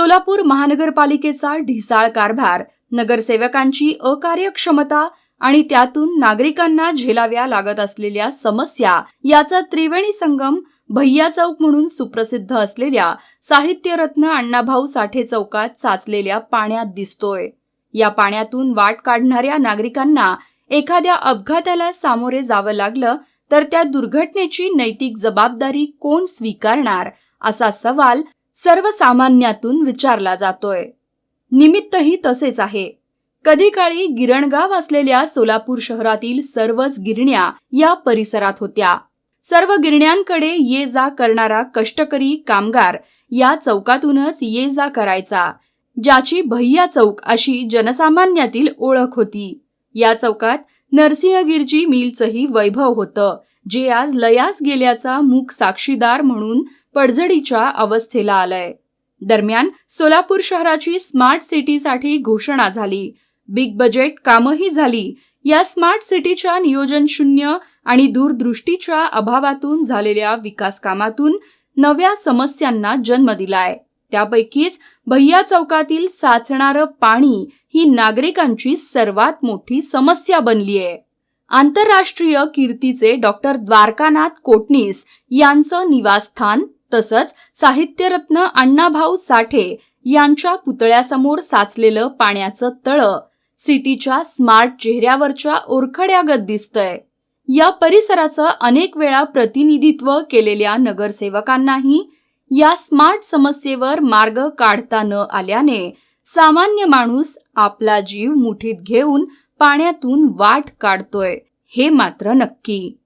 सोलापूर महानगरपालिकेचा ढिसाळ कारभार नगरसेवकांची अकार्यक्षमता आणि त्यातून नागरिकांना झेलाव्या लागत असलेल्या समस्या याचा त्रिवेणी संगम भैया चौक म्हणून सुप्रसिद्ध असलेल्या साहित्यरत्न अण्णाभाऊ साठे चौकात साचलेल्या पाण्यात दिसतोय. या पाण्यातून वाट काढणाऱ्या नागरिकांना एखाद्या अपघाताला सामोरे जावं लागलं तर त्या दुर्घटनेची नैतिक जबाबदारी कोण स्वीकारणार असा सवाल सर्वसामान्यातून विचारला जातोय. निमित्तही तसेच आहे. कधी काळी गिरणगाव असलेल्या सोलापूर शहरातील सर्वच गिरण्या या परिसरात होत्या. सर्व गिरण्यांकडे ये जा करणारा कष्टकरी कामगार या चौकातूनच ये जा करायचा ज्याची भैया चौक अशी जनसामान्यातील ओळख होती. या चौकात नरसिंहगिरजी मिलचंही वैभव होतं. जे आज लयास गेल्याचा मूक साक्षीदार म्हणून पडझडीच्या अवस्थेला आलंय. दरम्यान सोलापूर शहराची स्मार्ट सिटीसाठी घोषणा झाली. बिग बजेट कामही झाली. या स्मार्ट सिटीच्या नियोजन शून्य आणि दूरदृष्टीच्या अभावातून झालेल्या विकास कामातून नव्या समस्यांना जन्म दिलाय. त्यापैकीच भैया चौकातील साचणारं पाणी ही नागरिकांची सर्वात मोठी समस्या बनली आहे आंतरराष्ट्रीय कीर्तीचे डॉक्टर द्वारकानाथ कोटणीस यांचं निवासस्थान तसंच साहित्यरत्न अण्णाभाऊ साठे यांच्या पुतळ्यासमोर साचलेलं पाण्याचं तळं सिटीच्या स्मार्ट चेहऱ्यावरच्या ओरखड्यागत दिसतंय. या परिसराचं अनेक वेळा प्रतिनिधित्व केलेल्या नगरसेवकांनाही या स्मार्ट समस्येवर मार्ग काढता न आल्याने सामान्य माणूस आपला जीव मुठीत घेऊन पाण्यातून वाट काढतोय. हे मात्र नक्की.